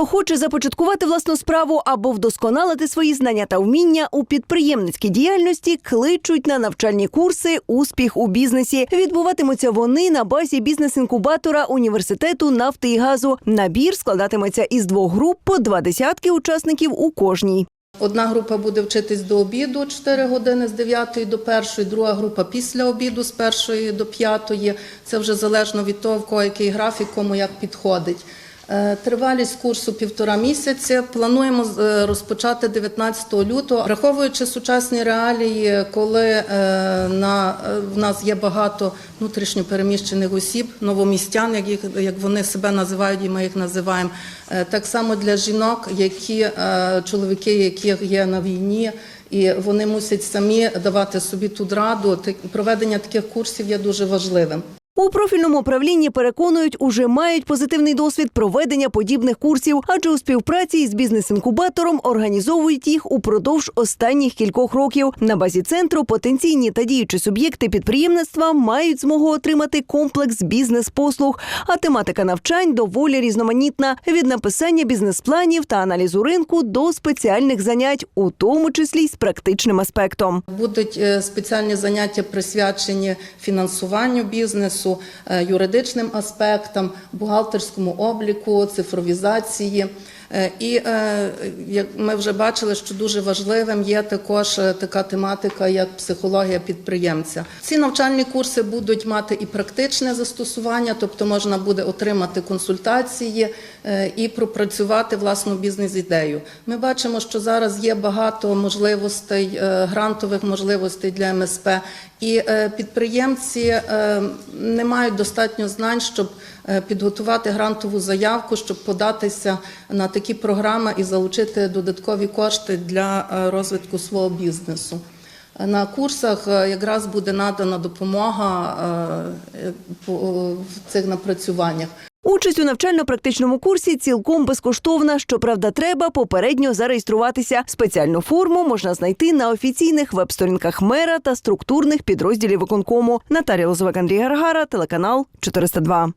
Хто хоче започаткувати власну справу або вдосконалити свої знання та вміння у підприємницькій діяльності, кличуть на навчальні курси Успіх у бізнесі. Відбуватимуться вони на базі бізнес-інкубатора університету нафти і газу. Набір складатиметься із двох груп по два десятки учасників у кожній. Одна група буде вчитись до обіду 4 години з 9 до 1, друга група після обіду з 1 до 5. Це вже залежно від того, в кого який графік, кому як підходить. Е, Тривалість курсу півтора місяці. Плануємо е, розпочати 19 лютого, враховуючи сучасні реалії, коли е, на в нас є багато внутрішньопереміщених осіб, новомістян, як їх як вони себе називають, і ми їх називаємо. Так само для жінок, які чоловіки, які є на війні. І вони мусять самі давати собі тут раду. Проведення таких курсів є дуже важливим. У профільному управлінні переконують, уже мають позитивний досвід проведення подібних курсів, адже у співпраці із бізнес-інкубатором організовують їх упродовж останніх кількох років. На базі центру потенційні та діючі суб'єкти підприємництва мають змогу отримати комплекс бізнес-послуг. А тематика навчань доволі різноманітна від написання бізнес-планів та аналізу ринку до спеціальних занять, у тому числі й з практичним аспектом. Будуть е, спеціальні заняття присвячені фінансуванню бізнесу, е, юридичним аспектам, бухгалтерському обліку, цифровізації. Е, І е, як ми вже бачили, що дуже важливим є також е, така тематика, як психологія підприємця. Ці навчальні курси будуть мати і практичне застосування, тобто можна буде отримати консультації і пропрацювати власну бізнес-ідею. Ми бачимо, що зараз є багато можливостей, грантових можливостей для МСП, і підприємці не мають достатньо знань, щоб підготувати грантову заявку, щоб податися на такі програми і залучити додаткові кошти для е, розвитку свого бізнесу. На курсах е, якраз буде надана допомога е, в цих напрацюваннях. Участь у навчально-практичному курсі цілком безкоштовна. Щоправда, треба попередньо зареєструватися. Спеціальну форму можна знайти на офіційних веб-сторінках мера та структурних підрозділів виконкому. Наталія Лозовик, Андрій Гаргара, телеканал 402.